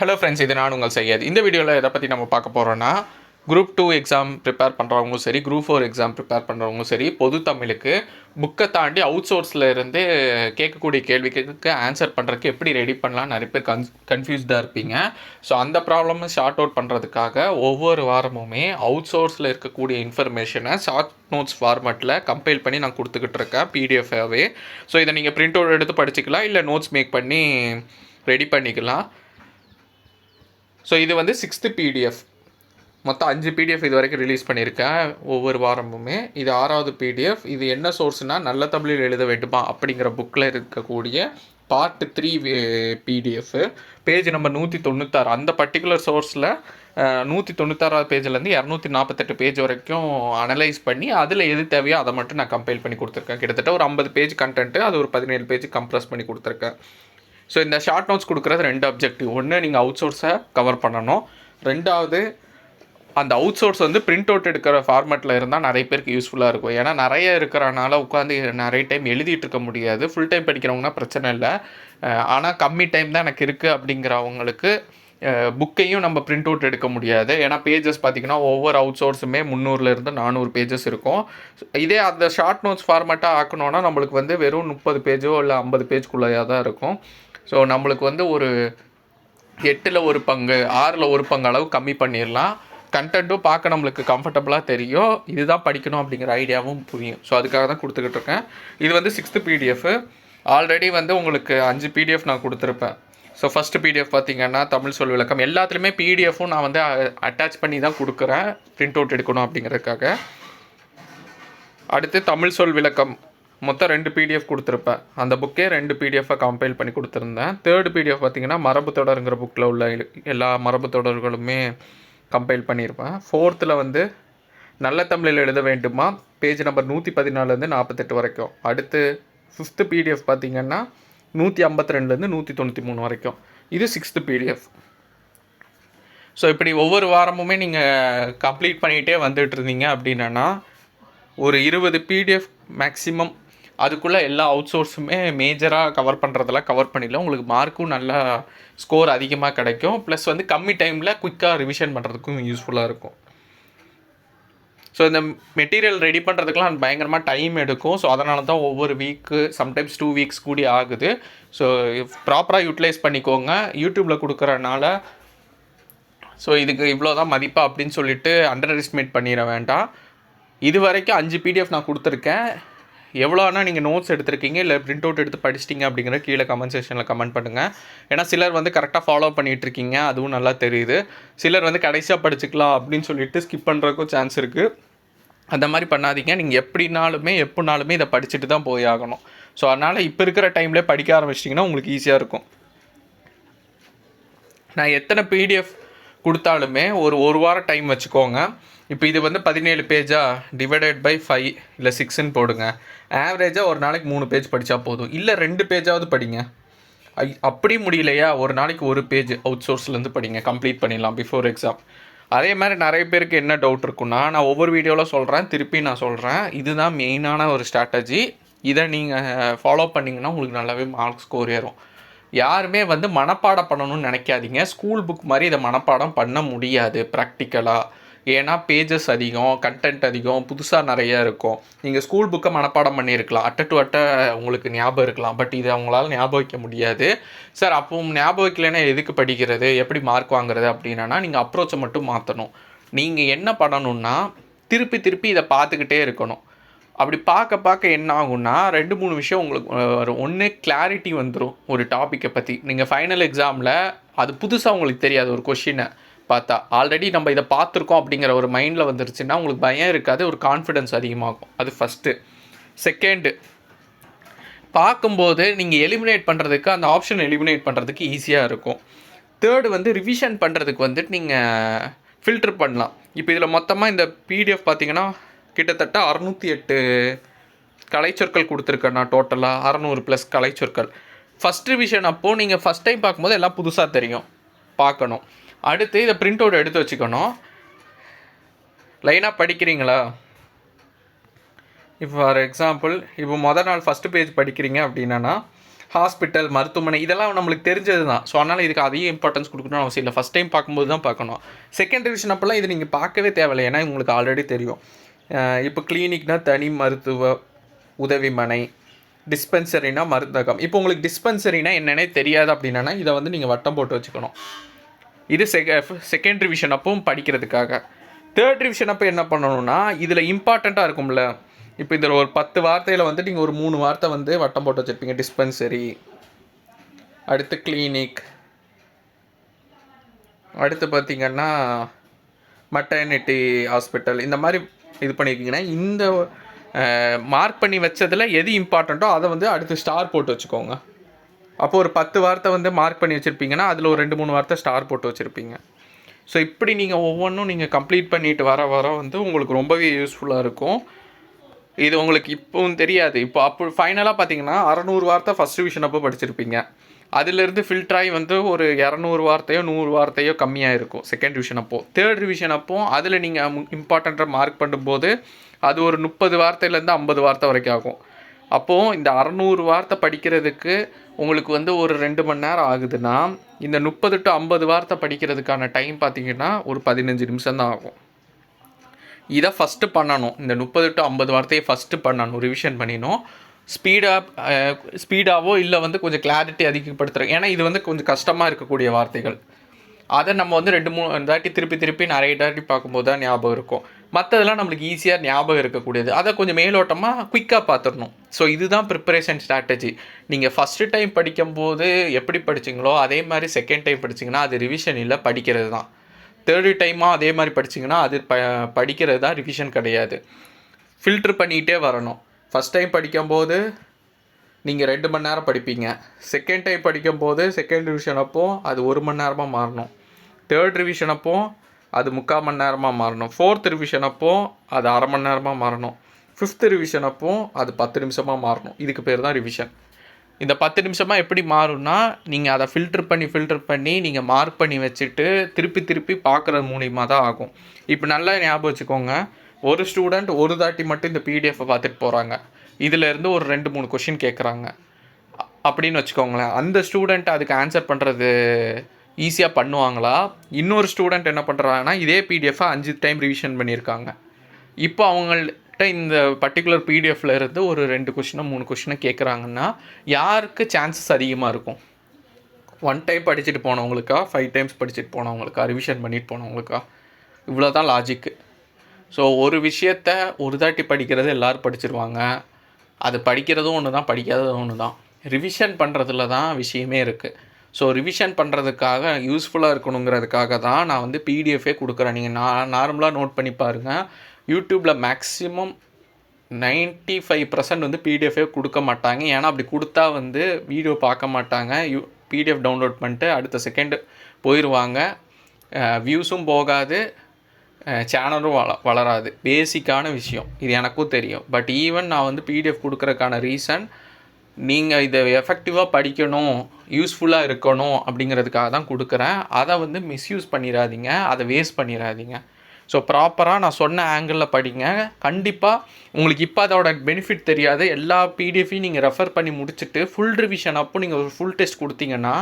Hello friends இது நான் உங்கள் செய்யாது இந்த வீடியோவில் எதை பற்றி நம்ம பார்க்க போகிறோன்னா குரூப் டூ எக்ஸாம் ப்ரிப்பேர் பண்ணுறவங்களும் சரி குரூப் ஃபோர் எக்ஸாம் ப்ரிப்பேர் பண்ணுறவங்களும் சரி பொது தமிழுக்கு புக்கை தாண்டி அவுட் சோர்ஸில் இருந்து கேட்கக்கூடிய கேள்விக்கு ஆன்சர் பண்ணுறதுக்கு எப்படி ரெடி பண்ணலாம் நிறைய பேர் கன் கன்ஃபியூஸ்டாக இருப்பீங்க. ஸோ அந்த ப்ராப்ளமை ஷார்ட் அவுட் பண்ணுறதுக்காக ஒவ்வொரு வாரமுமே அவுட் சோர்ஸில் இருக்கக்கூடிய இன்ஃபர்மேஷனை ஷார்ட் நோட்ஸ் ஃபார்மேட்டில் கம்பைல் பண்ணி நான் கொடுத்துக்கிட்டு இருக்கேன் பிடிஎஃபாகவே ஸோ இதை நீங்கள் பிரிண்ட் அவுட் எடுத்து படிச்சுக்கலாம் இல்லை நோட்ஸ் மேக் பண்ணி ரெடி பண்ணிக்கலாம். ஸோ இது வந்து சிக்ஸ்த்து பிடிஎஃப் மொத்தம் அஞ்சு பிடிஎஃப் இது வரைக்கும் ரிலீஸ் பண்ணியிருக்கேன். ஒவ்வொரு வாரமுமே இது ஆறாவது பிடிஎஃப் இது என்ன சோர்ஸ்னால் நல்ல தமிழில் எழுத வேண்டுமா அப்படிங்கிற புக்கில் இருக்கக்கூடிய part three PDF page number நூற்றி தொண்ணூத்தாறு. அந்த பர்டிகுலர் சோர்ஸில் நூற்றி தொண்ணூத்தாறாவது பேஜ்லேருந்து இரநூத்தி நாற்பத்தெட்டு பேஜ் வரைக்கும் அனலைஸ் பண்ணி அதில் எது தேவையோ அதை மட்டும் நான் கம்பைல் பண்ணி கொடுத்துருக்கேன். கிட்டத்தட்ட ஒரு ஐம்பது பேஜ் கண்டென்ட்டு அது ஒரு பதினேழு பேஜ் கம்ப்ரஸ் பண்ணி கொடுத்துருக்கேன். ஸோ இந்த ஷார்ட் நோட்ஸ் கொடுக்குறது ரெண்டு அப்ஜெக்டிவ் ஒன்று நீங்கள் அவுட் சோர்ஸை கவர் பண்ணணும். ரெண்டாவது அந்த அவுட் சோர்ஸ் வந்து பிரிண்ட் அவுட் எடுக்கிற ஃபார்மேட்டில் இருந்தால் நிறைய பேருக்கு யூஸ்ஃபுல்லாக இருக்கும். ஏன்னா நிறைய இருக்கிறனால உட்காந்து நிறைய டைம் எழுதிட்டு இருக்க முடியாது. ஃபுல் டைம் படிக்கிறவங்கன்னா பிரச்சனை இல்லை. ஆனால் கம்மி டைம் தான் எனக்கு இருக்குது அப்படிங்கிறவங்களுக்கு புக்கையும் நம்ம பிரிண்ட் அவுட் எடுக்க முடியாது. ஏன்னா பேஜஸ் பார்த்திங்கன்னா ஒவ்வொரு அவுட் சோர்ஸுமே முந்நூறுலேருந்து நானூறு பேஜஸ் இருக்கும். இதே அந்த ஷார்ட் நோட்ஸ் ஃபார்மேட்டாக ஆக்கணுன்னா நம்மளுக்கு வந்து வெறும் முப்பது பேஜோ இல்லை ஐம்பது பேஜ்குள்ளேயே தான் இருக்கும். ஸோ நம்மளுக்கு வந்து ஒரு எட்டில் ஒரு பங்கு ஆறில் ஒரு பங்கு அளவு கம்மி பண்ணிடலாம் கண்டென்ட்டும் பார்க்க நம்மளுக்கு கம்ஃபர்டபுளாக தெரியும். இதுதான் படிக்கணும் அப்படிங்கிற ஐடியாவும் புரியும். ஸோ அதுக்காக தான் கொடுத்துக்கிட்டு இருக்கேன். இது வந்து சிக்ஸ்த்து பிடிஎஃப் ஆல்ரெடி வந்து உங்களுக்கு அஞ்சு பிடிஎஃப் நான் கொடுத்துருப்பேன். ஸோ ஃபஸ்ட்டு பிடிஎஃப் பார்த்தீங்கன்னா தமிழ் சொல் விளக்கம். எல்லாத்துலேயுமே பிடிஎஃப்பும் நான் வந்து அட்டாச் பண்ணி தான் கொடுக்குறேன். பிரிண்ட் அவுட் எடுக்கணும் அப்படிங்கிறதுக்காக. அடுத்து தமிழ் சொல் விளக்கம். மொத்தம் ரெண்டு பிடிஎஃப் கொடுத்துருப்பேன். அந்த புக்கே ரெண்டு பிடிஎஃபாக கம்பைல் பண்ணி கொடுத்துருந்தேன். தேர்டு பிடிஎஃப் பார்த்தீங்கன்னா மரபு தொடருங்கிற புக்கில் உள்ள எல்லா மரபு தொடர்களுமே கம்பைல் பண்ணியிருப்பேன். ஃபோர்த்தில் வந்து நல்ல தமிழில் எழுத வேண்டுமா? பேஜ் நம்பர் நூற்றி பதினாலேருந்து நாற்பத்தெட்டு வரைக்கும். அடுத்து ஃபிஃப்த்து பிடிஎஃப் பார்த்திங்கன்னா நூற்றி ஐம்பத்தி ரெண்டுலேருந்து நூற்றி தொண்ணூற்றி மூணு வரைக்கும். இது சிக்ஸ்த்து பிடிஎஃப் ஸோ இப்படி ஒவ்வொரு வாரமுமே நீங்கள் கம்ப்ளீட் பண்ணிகிட்டே வந்துட்டு இருந்தீங்க அப்படின்னா ஒரு இருபது பிடிஎஃப் மேக்ஸிமம் அதுக்குள்ளே எல்லா அவுட் சோர்ஸுமே மேஜராக கவர் பண்ணுறதெல்லாம் கவர் பண்ணிடலாம் உங்களுக்கு மார்க்கும் நல்லா ஸ்கோர் அதிகமாக கிடைக்கும். ப்ளஸ் வந்து கம்மி டைமில் குயிக்காக ரிவிஷன் பண்ணுறதுக்கும் யூஸ்ஃபுல்லாக இருக்கும். ஸோ இந்த மெட்டீரியல் ரெடி பண்ணுறதுக்கெலாம் பயங்கரமாக டைம் எடுக்கும். ஸோ அதனால தான் ஒவ்வொரு வீக்கு சம்டைம்ஸ் டூ வீக்ஸ் கூடி ஆகுது. ஸோ ப்ராப்பராக யூட்டிலைஸ் பண்ணிக்கோங்க. யூடியூப்பில் கொடுக்குறனால ஸோ இதுக்கு இவ்வளோ தான் மதிப்பாக அப்படின்னு சொல்லிட்டு அண்டர் எஸ்டிமேட் பண்ணிட வேண்டாம். இது வரைக்கும் அஞ்சு பிடிஎஃப் நான் கொடுத்துருக்கேன். எவ்வளோ ஆனால் நீங்கள் நோட்ஸ் எடுத்திருக்கீங்க இல்லை பிரிண்ட் அவுட் எடுத்து படிச்சிட்டிங்க அப்படிங்கிற கீழே கமெண்ட் செக்ஷனில் கமெண்ட் பண்ணுங்கள் ஏன்னா சிலர் வந்து கரெக்டாக ஃபாலோ பண்ணிகிட்ருக்கீங்க அதுவும் நல்லா தெரியுது. சிலர் வந்து கடைசியாக படிச்சுக்கலாம் அப்படின்னு சொல்லிட்டு ஸ்கிப் பண்ணுறதுக்கும் சான்ஸ் இருக்குது அந்த மாதிரி பண்ணாதீங்க. நீங்கள் எப்படினாலுமே எப்படினாலுமே இதை படிச்சுட்டு தான் போய் ஆகணும். ஸோ அதனால் இப்போ இருக்கிற டைம்லேயே படிக்க ஆரம்பிச்சிட்டிங்கன்னா உங்களுக்கு ஈஸியாக இருக்கும். நான் எத்தனை பிடிஎஃப் கொடுத்தாலுமே ஒரு ஒரு வாரம் டைம் வச்சுக்கோங்க. இப்போ இது வந்து பதினேழு பேஜாக டிவைடட் பை ஃபைவ் இல்லை சிக்ஸ்ன்னு போடுங்க. ஆவரேஜாக ஒரு நாளைக்கு மூணு பேஜ் படித்தா போதும். இல்லை ரெண்டு பேஜாவது படிங்க. ஐ அப்படி முடியலையா? ஒரு நாளைக்கு ஒரு பேஜ் அவுட் சோர்ஸ்லேருந்து படிங்க. கம்ப்ளீட் பண்ணிடலாம் பிஃபோர் எக்ஸாம் அதே மாதிரி நிறைய பேருக்கு என்ன டவுட் இருக்குன்னா நான் ஒவ்வொரு வீடியோவில் சொல்கிறேன் திருப்பி நான் சொல்கிறேன் இதுதான் மெயினான ஒரு ஸ்ட்ராட்டஜி இதை நீங்கள் ஃபாலோ பண்ணிங்கன்னா உங்களுக்கு நல்லாவே மார்க் ஸ்கோர் ஏறும். யாருமே வந்து மனப்பாடம் பண்ணணும்னு நினைக்காதீங்க. ஸ்கூல் புக் மாதிரி இதை மனப்பாடம் பண்ண முடியாது. ப்ராக்டிக்கலாக ஏன்னா பேஜஸ் அதிகம் கண்டென்ட் அதிகம் புதுசாக நிறைய இருக்கும். நீங்கள் ஸ்கூல் புக்கை மனப்பாடம் பண்ணியிருக்கலாம். அட்ட டு அட்ட உங்களுக்கு ஞாபகம் இருக்கலாம். பட் இதை அவங்களால ஞாபகம் வைக்க முடியாது. சார் அப்போ ஞாபகம் வைக்கலைன்னா எதுக்கு படிக்கிறது? எப்படி மார்க் வாங்குறது அப்படின்னா நீங்கள் அப்ரோச்சை மட்டும் மாற்றணும் நீங்கள் என்ன பண்ணணுன்னா திருப்பி திருப்பி இதை பார்த்துக்கிட்டே இருக்கணும். அப்படி பார்க்க பார்க்க என்ன ஆகும்னா ரெண்டு மூணு விஷயம் உங்களுக்கு வரும். ஒன்று கிளாரிட்டி வந்துடும் ஒரு டாப்பிக்கை பற்றி நீங்கள் ஃபைனல் எக்ஸாமில் அது புதுசாக உங்களுக்கு தெரியாது ஒரு கொஷினை பார்த்தா. ஆல்ரெடி நம்ம இதை பார்த்துருக்கோம் அப்படிங்கிற ஒரு மைண்டில் வந்துருச்சுன்னா உங்களுக்கு பயம் இருக்காது ஒரு கான்ஃபிடென்ஸ் அதிகமாகும். அது ஃபஸ்ட்டு செகண்டு பார்க்கும்போது நீங்கள் எலிமினேட் பண்ணுறதுக்கு அந்த ஆப்ஷன் எலிமினேட் பண்ணுறதுக்கு ஈஸியாக இருக்கும். தேர்டு வந்து ரிவிஷன் பண்ணுறதுக்கு வந்துட்டு நீங்கள் ஃபில்டர் பண்ணலாம். இப்போ இதில் மொத்தமாக இந்த பிடிஎஃப் பார்த்தீங்கன்னா கிட்டத்தட்ட அறநூற்றி எட்டு கலைச்சொற்கள் கொடுத்துருக்கேன் நான் டோட்டலாக அறநூறு ப்ளஸ் கலைச்சொற்கள். ஃபஸ்ட் ரிவிஷன் அப்போது நீங்கள் ஃபஸ்ட் டைம் பார்க்கும்போது எல்லாம் புதுசாக தெரியும். பார்க்கணும். அடுத்து இதை பிரிண்ட் அவுட் எடுத்து வச்சுக்கணும். லைனாக படிக்கிறீங்களா? இப்போ ஃபார் எக்ஸாம்பிள் இப்போ மொதல் நாள் ஃபஸ்ட்டு பேஜ் படிக்கிறீங்க அப்படின்னா ஹாஸ்பிட்டல் மருத்துவமனை இதெல்லாம் நம்மளுக்கு தெரிஞ்சது தான். ஸோ அதனால் இதுக்கு அதிக இம்பார்ட்டன்ஸ் கொடுக்கணும் அவசியம் இல்லை. ஃபஸ்ட் டைம் பார்க்கும்போது தான் பார்க்கணும். செகண்ட் ரிவிஷன் அப்போல்லாம் இது நீங்கள் பார்க்கவே தேவையில்லை. ஏன்னா உங்களுக்கு ஆல்ரெடி தெரியும். இப்போ கிளினிக்னால் தனி மருத்துவ உதவிமனை டிஸ்பென்சரினா மருந்தகம். இப்போ உங்களுக்கு டிஸ்பென்சரினா என்னென்னே தெரியாது அப்படின்னா இதை வந்து நீங்கள் வட்டம் போட்டு வச்சுக்கணும். இது செக செகண்ட் ரிவிஷன் அப்பவும் படிக்கிறதுக்காக. தேர்ட் ரிவிஷன் அப்போ என்ன பண்ணணும்னா இதில் இம்பார்ட்டண்ட்டாக இருக்கும்ல. இப்போ இதில் ஒரு பத்து வார்த்தையில் வந்து நீங்கள் ஒரு மூணு வார்த்தை வந்து வட்டம் போட்டு வச்சுருப்பீங்க. டிஸ்பென்சரி அடுத்து கிளினிக் அடுத்து பார்த்தீங்கன்னா மட்டர்னிட்டி ஹாஸ்பிட்டல் இந்த மாதிரி இது பண்ணியிருக்கீங்கன்னா இந்த மார்க் பண்ணி வச்சதில் எது இம்பார்ட்டண்ட்டோ அதை வந்து அடுத்து ஸ்டார் போட்டு வச்சுக்கோங்க. அப்போது ஒரு பத்து வார்த்தை வந்து மார்க் பண்ணி வச்சுருப்பீங்கன்னா அதில் ஒரு ரெண்டு மூணு வார்த்தை ஸ்டார் போட்டு வச்சுருப்பீங்க. ஸோ இப்படி நீங்கள் ஒவ்வொன்றும் நீங்கள் கம்ப்ளீட் பண்ணிட்டு வர வர வந்து உங்களுக்கு ரொம்பவே யூஸ்ஃபுல்லாக இருக்கும். இது உங்களுக்கு இப்போவும் தெரியாது. இப்போ அப்போ ஃபைனலாக பார்த்தீங்கன்னா அறநூறு வார்த்தை ஃபஸ்ட் டிவிஷன் அப்போ படிச்சிருப்பீங்க. அதிலிருந்து ஃபில்டர் ஆகி வந்து ஒரு இரநூறு வார்த்தையோ நூறு வார்த்தையோ கம்மியாக இருக்கும் செகண்ட் டிவிஷன் அப்போது தேர்ட் டிவிஷன் அப்போது அதில் நீங்கள் இம்பார்ட்டண்ட்டாக மார்க் பண்ணும்போது அது ஒரு முப்பது வார்த்தையிலேருந்து ஐம்பது வார்த்தை வரைக்கும் ஆகும். அப்போது இந்த அறநூறு வார்த்தை படிக்கிறதுக்கு உங்களுக்கு வந்து ஒரு ரெண்டு மணி நேரம் ஆகுதுன்னா இந்த முப்பது டு ஐம்பது வார்த்தை படிக்கிறதுக்கான டைம் பார்த்தீங்கன்னா ஒரு பதினஞ்சு நிமிஷம் தான் ஆகும். இதை ஃபஸ்ட்டு பண்ணணும். இந்த முப்பது டு ஐம்பது வார்த்தையை ஃபஸ்ட்டு பண்ணணும். ரிவிஷன் பண்ணினோம் ஸ்பீடாக ஸ்பீடாகவோ இல்லை வந்து கொஞ்சம் கிளாரிட்டி அதிகப்படுத்துகிறோம் ஏன்னா இது வந்து கொஞ்சம் கஷ்டமாக இருக்கக்கூடிய வார்த்தைகள். அதை நம்ம வந்து ரெண்டு மூணு தாட்டி திருப்பி திருப்பி நிறைய தாட்டி பார்க்கும்போது தான் ஞாபகம் இருக்கும். மற்றதெல்லாம் நம்மளுக்கு ஈஸியாக ஞாபகம் இருக்கக்கூடியது. அதை கொஞ்சம் மேலோட்டமாக குயிக்காக பார்த்துடணும். ஸோ இதுதான் ப்ரிப்பரேஷன் ஸ்ட்ராட்டஜி நீங்கள் ஃபஸ்ட்டு டைம் படிக்கும்போது எப்படி படிச்சீங்களோ அதே மாதிரி செகண்ட் டைம் படிச்சிங்கன்னா அது ரிவிஷன் இல்லை படிக்கிறது தான். தேர்டு டைமாக அதே மாதிரி படிச்சிங்கன்னா அது ப படிக்கிறது தான் ரிவிஷன் கிடையாது. ஃபில்ட்ரு பண்ணிகிட்டே வரணும். ஃபஸ்ட் டைம் படிக்கும்போது நீங்கள் ரெண்டு மணி நேரம் படிப்பீங்க. செகண்ட் டைம் படிக்கும்போது செகண்ட் ரிவிஷன் அப்போ அது ஒரு மணி நேரமாக மாறணும். தேர்ட் ரிவிஷன் அப்போ அது முக்கால் மணி நேரமாக மாறணும். ஃபோர்த் ரிவிஷன் அப்போ அது அரை மணி நேரமாக மாறணும். ஃபிஃப்த் ரிவிஷன் அப்போ அது பத்து நிமிஷமாக மாறணும். இதுக்கு பேர் தான் ரிவிஷன் இந்த பத்து நிமிஷமாக எப்படி மாறும்னா நீங்கள் அதை ஃபில்டர் பண்ணி ஃபில்டர் பண்ணி நீங்கள் மார்க் பண்ணி வச்சுட்டு திருப்பி திருப்பி பார்க்குறது மூலியமாக தான் ஆகும். இப்போ நல்லா ஞாபகம் வச்சுக்கோங்க. ஒரு ஸ்டூடெண்ட் ஒரு தாட்டி மட்டும் இந்த பிடிஎஃப்பை பார்த்துட்டு போகிறாங்க இதிலேருந்து ஒரு ரெண்டு மூணு கொஷின் கேட்குறாங்க அப்படின்னு வச்சுக்கோங்களேன். அந்த ஸ்டூடெண்ட் அதுக்கு ஆன்சர் பண்ணுறது ஈஸியாக பண்ணுவாங்களா? இன்னொரு ஸ்டூடெண்ட் என்ன பண்ணுறாங்கன்னா இதே பிடிஎஃப்பை அஞ்சு டைம் ரிவிஷன் பண்ணியிருக்காங்க. இப்போ அவங்கள்ட்ட இந்த பர்டிகுலர் பிடிஎஃப்ல இருந்து ஒரு ரெண்டு கொஷினோ மூணு கொஷினோ கேட்குறாங்கன்னா யாருக்கு சான்சஸ் அதிகமாக இருக்கும்? ஒன் டைம் படிச்சுட்டு போனவங்களுக்கா? ஃபைவ் டைம்ஸ் படிச்சுட்டு போனவங்களுக்கா? ரிவிஷன் பண்ணிட்டு போனவங்களுக்கா? இவ்வளோ தான் லாஜிக்கு ஸோ ஒரு விஷயத்த ஒரு தாட்டி படிக்கிறது எல்லோரும் படிச்சிருவாங்க. அது படிக்கிறதும் ஒன்று தான் படிக்காததும் ஒன்று தான். ரிவிஷன் பண்ணுறதுல தான் விஷயமே இருக்குது ஸோ ரிவிஷன் பண்ணுறதுக்காக யூஸ்ஃபுல்லாக இருக்கணுங்கிறதுக்காக தான் நான் வந்து பிடிஎஃபே கொடுக்குறேன். நீங்கள் நான் நார்மலாக நோட் பண்ணி பாருங்கள் யூடியூப்பில் மேக்ஸிமம் 95% ஃபைவ் பர்சன்ட் வந்து பிடிஎஃபே கொடுக்க மாட்டாங்க. ஏன்னா அப்படி கொடுத்தா வந்து வீடியோ பார்க்க மாட்டாங்க. யூ பிடிஎஃப் டவுன்லோட் பண்ணிட்டு அடுத்த செகண்ட் போயிடுவாங்க வியூஸும் போகாது. சேனலும் வள வளராது. பேசிக்கான விஷயம். இது எனக்கும் தெரியும். பட் ஈவன் நான் வந்து பிடிஎஃப் கொடுக்குறதுக்கான ரீசன் நீங்கள் இதை எஃபெக்டிவாக படிக்கணும் யூஸ்ஃபுல்லாக இருக்கணும் அப்படிங்கிறதுக்காக தான் கொடுக்குறேன். அதை வந்து மிஸ்யூஸ் பண்ணிடாதீங்க அதை வேஸ்ட் பண்ணிடாதீங்க ஸோ ப்ராப்பராக நான் சொன்ன ஆங்கிளில் படிங்க. கண்டிப்பாக உங்களுக்கு இப்போ அதோட பெனிஃபிட் தெரியாது. எல்லா பிடிஎஃபையும் நீங்கள் ரெஃபர் பண்ணி முடிச்சுட்டு ஃபுல் ரிவிஷன் அப்போ நீங்கள் ஒரு ஃபுல் டெஸ்ட் கொடுத்தீங்கன்னா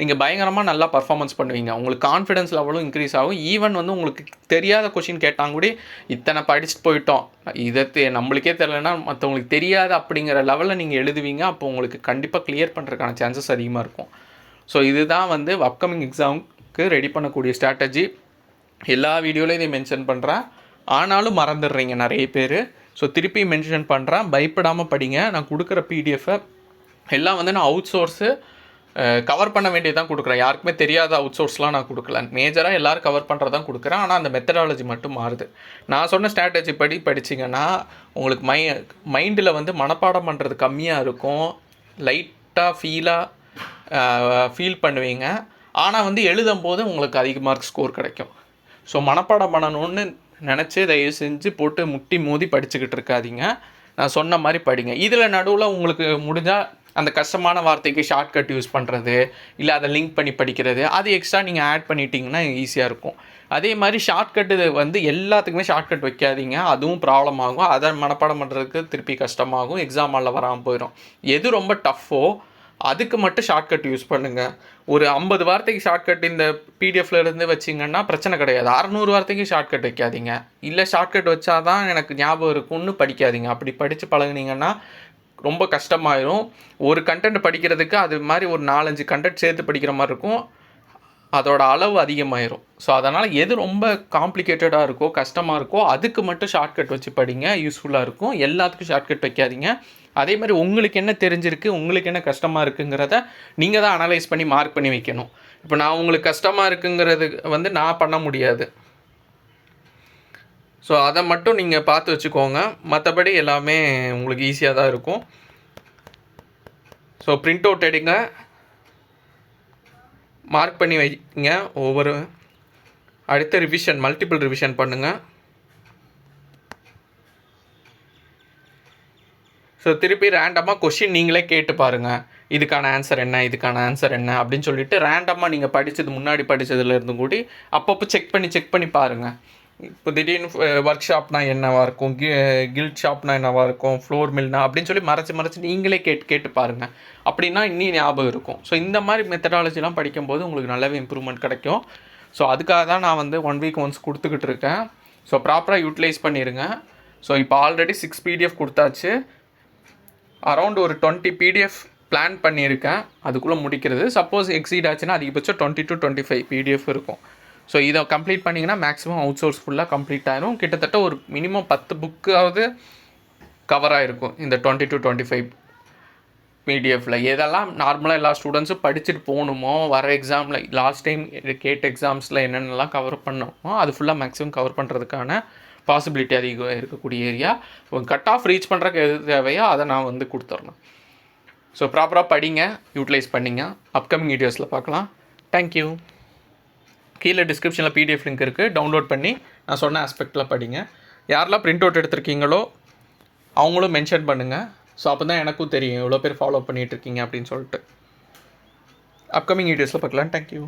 நீங்கள் பயங்கரமாக நல்லா பர்ஃபார்மன்ஸ் பண்ணுவீங்க. உங்களுக்கு கான்ஃபிடன்ஸ் லெவலும் இன்க்ரீஸ் ஆகும். ஈவன் வந்து உங்களுக்கு தெரியாத கொஷின் கேட்டாங்க கூட இத்தனை படிச்சுட்டு போயிட்டோம். இதை நம்மளுக்கே தெரிலன்னா மற்றவங்களுக்கு தெரியாது அப்படிங்கிற லெவலில் நீங்கள் எழுதுவீங்க. அப்போ உங்களுக்கு கண்டிப்பாக கிளியர் பண்ணுறதுக்கான சான்சஸ் அதிகமாக இருக்கும். ஸோ இதுதான் வந்து அப்கமிங் எக்ஸாமுக்கு ரெடி பண்ணக்கூடிய ஸ்ட்ராட்டஜி எல்லா வீடியோலையும் இதை மென்ஷன் பண்ணுறேன் ஆனாலும் மறந்துடுறீங்க நிறைய பேர். ஸோ திருப்பி மென்ஷன் பண்ணுறேன் பயப்படாமல் படிங்க. நான் கொடுக்குற பிடிஎஃபை எல்லாம் வந்து நான் அவுட் சோர்ஸு கவர் பண்ண வேண்டியதான் கொடுக்குறேன். யாருக்குமே தெரியாத அவுட் சோர்ஸ்லாம் நான் கொடுக்கல. மேஜராக எல்லாரும் கவர் பண்ணுறதான் கொடுக்குறேன். ஆனால் அந்த மெத்தடாலஜி மட்டும் மாறுது. நான் சொன்ன ஸ்ட்ராட்டஜி படி படிச்சிங்கன்னா உங்களுக்கு மை மைண்டில் வந்து மனப்பாடம் பண்ணுறது கம்மியாக இருக்கும். லைட்டாக ஃபீலாக ஃபீல் பண்ணுவீங்க. ஆனால் வந்து எழுதும் போது உங்களுக்கு அதிக மார்க் ஸ்கோர் கிடைக்கும். ஸோ மனப்பாடம் பண்ணணும்னு நினச்சி தயவு செஞ்சு போட்டு முட்டி மோதி படிச்சுக்கிட்டு இருக்காதீங்க. நான் சொன்ன மாதிரி படிங்க. இதில் நடுவில் உங்களுக்கு முடிஞ்சால் அந்த கஷ்டமான வார்த்தைக்கு ஷார்ட்கட் யூஸ் பண்ணுறது இல்லை அதை லிங்க் பண்ணி படிக்கிறது அது எக்ஸ்ட்ரா நீங்கள் ஆட் பண்ணிட்டீங்கன்னா ஈஸியாக இருக்கும். அதே மாதிரி ஷார்ட்கட்டு வந்து எல்லாத்துக்குமே ஷார்ட்கட் வைக்காதீங்க. அதுவும் ப்ராப்ளம் ஆகும். அதை மனப்பாடம் பண்ணுறதுக்கு திருப்பி கஷ்டமாகும். எக்ஸாம் ஹாலில் வராமல் போயிடும் எது ரொம்ப டஃப்போ அதுக்கு மட்டும் ஷார்ட்கட் யூஸ் பண்ணுங்கள் ஒரு ஐம்பது வார்த்தைக்கு ஷார்ட்கட் இந்த பிடிஎஃப்ல இருந்து வச்சிங்கன்னா பிரச்சனை கிடையாது. அறநூறு வார்த்தைக்கு ஷார்ட்கட் வைக்காதீங்க. இல்லை ஷார்ட்கட் வச்சாதான் எனக்கு ஞாபகம் இருக்கும்னு படிக்காதீங்க. அப்படி படித்து பழகுனீங்கன்னா ரொம்ப கஷ்டமாயிரும். ஒரு கண்டென்ட் படிக்கிறதுக்கு அது மாதிரி ஒரு நாலஞ்சு கண்டென்ட் சேர்த்து படிக்கிற மாதிரி இருக்கும். அதோட அளவு அதிகமாயிரும். ஸோ அதனால் எது ரொம்ப காம்ப்ளிகேட்டடாக இருக்கோ கஷ்டமாக இருக்கோ அதுக்கு மட்டும் ஷார்ட்கட் வச்சு படிங்க. யூஸ்ஃபுல்லாக இருக்கும். எல்லாத்துக்கும் ஷார்ட்கட் வைக்காதீங்க. அதே மாதிரி உங்களுக்கு என்ன தெரிஞ்சிருக்கு உங்களுக்கு என்ன கஷ்டமாக இருக்குங்கிறத நீங்கள் தான் அனலைஸ் பண்ணி மார்க் பண்ணி வைக்கணும். இப்போ நான் உங்களுக்கு கஷ்டமாக இருக்குங்கிறது வந்து நான் பண்ண முடியாது. ஸோ அதை மட்டும் நீங்கள் பார்த்து வச்சுக்கோங்க. மற்றபடி எல்லாமே உங்களுக்கு ஈஸியாக தான் இருக்கும். ஸோ பிரிண்ட் அவுட் எடுங்க. மார்க் பண்ணி வைங்க. ஒவ்வொரு அடுத்த ரிவிஷன் மல்டிபிள் ரிவிஷன் பண்ணுங்கள் ஸோ திருப்பி ரேண்டமாக கொஷின் நீங்களே கேட்டு பாருங்கள் இதுக்கான ஆன்சர் என்ன? இதுக்கான ஆன்சர் என்ன? அப்படின்னு சொல்லிட்டு ரேண்டமாக நீங்கள் படித்தது முன்னாடி படித்ததுலேருந்து கூடி அப்பப்போ செக் பண்ணி செக் பண்ணி பாருங்கள் இப்போ திடீர்னு ஒர்க் ஷாப்னா என்னவாக இருக்கும்? கி கில்ட் ஷாப்னா என்னவாக இருக்கும்? ஃப்ளோர் மில்னா அப்படின்னு சொல்லி மறைச்சு மறைச்சு நீங்களே கேட்டு கேட்டு பாருங்கள் அப்படின்னா இன்னும் ஞாபகம் இருக்கும். ஸோ இந்த மாதிரி மெத்தடாலஜிலாம் படிக்கும்போது உங்களுக்கு நல்லாவே இம்ப்ரூவ்மெண்ட் கிடைக்கும். ஸோ அதுக்காக தான் நான் வந்து ஒன் வீக் ஒன்ஸ் கொடுத்துக்கிட்டு இருக்கேன். ஸோ ப்ராப்பராக யூட்டிலைஸ் பண்ணிடுங்க ஸோ இப்போ ஆல்ரெடி சிக்ஸ் பிடிஎஃப் கொடுத்தாச்சு. அரௌண்ட் ஒரு டுவெண்ட்டி பிடிஎஃப் பிளான் பண்ணியிருக்கேன். அதுக்குள்ளே முடிக்கிறது. சப்போஸ் எக்ஸீட் ஆச்சுன்னா அதிகபட்சம் twenty to twenty five PDF இருக்கும். ஸோ இதை கம்ப்ளீட் பண்ணிங்கன்னா மேக்ஸிமம் அவுட் சோர்ஸ் ஃபுல்லாக கம்ப்ளீட் ஆயிரும். கிட்டத்தட்ட ஒரு மினிமம் பத்து புக்காவது கவராக இருக்கும் இந்த டுவெண்ட்டி டு டுவெண்ட்டி ஃபைவ் பிடிஎஃப்பில் எதெல்லாம் நார்மலாக எல்லா ஸ்டூடெண்ட்ஸும் படிச்சுட்டு போகணுமோ வர எக்ஸாமில் லாஸ்ட் டைம் கேட் எக்ஸாம்ஸில் என்னென்னலாம் கவர் பண்ணணுமோ அது ஃபுல்லாக மேக்ஸிமம் கவர் பண்ணுறதுக்கான பாசிபிலிட்டி அதிகம் இருக்கக்கூடிய ஏரியா கட் ஆஃப் ரீச் பண்ணுறக்கு எது தேவையோ அதை நான் வந்து கொடுத்துட்றேன் ஸோ ப்ராப்பராக படிங்க யூட்டிலைஸ் பண்ணிங்க. அப்கமிங் வீடியோஸில் பார்க்கலாம். தேங்க்யூ கீழே டிஸ்கிரிப்ஷனில் பிடிஎஃப் லிங்க் இருக்குது டவுன்லோட் பண்ணி நான் சொன்ன ஆஸ்பெக்டில் படிங்க. யாரெல்லாம் பிரிண்ட் அவுட் எடுத்திருக்கீங்களோ அவங்களும் மென்ஷன் பண்ணுங்கள் ஸோ அப்போ தான் எனக்கும் தெரியும். எவ்வளோ பேர் ஃபாலோ பண்ணிகிட்ருக்கீங்க அப்படின்னு சொல்லிட்டு. அப்கமிங் வீடியோஸில் பார்க்கலாம். தேங்க்யூ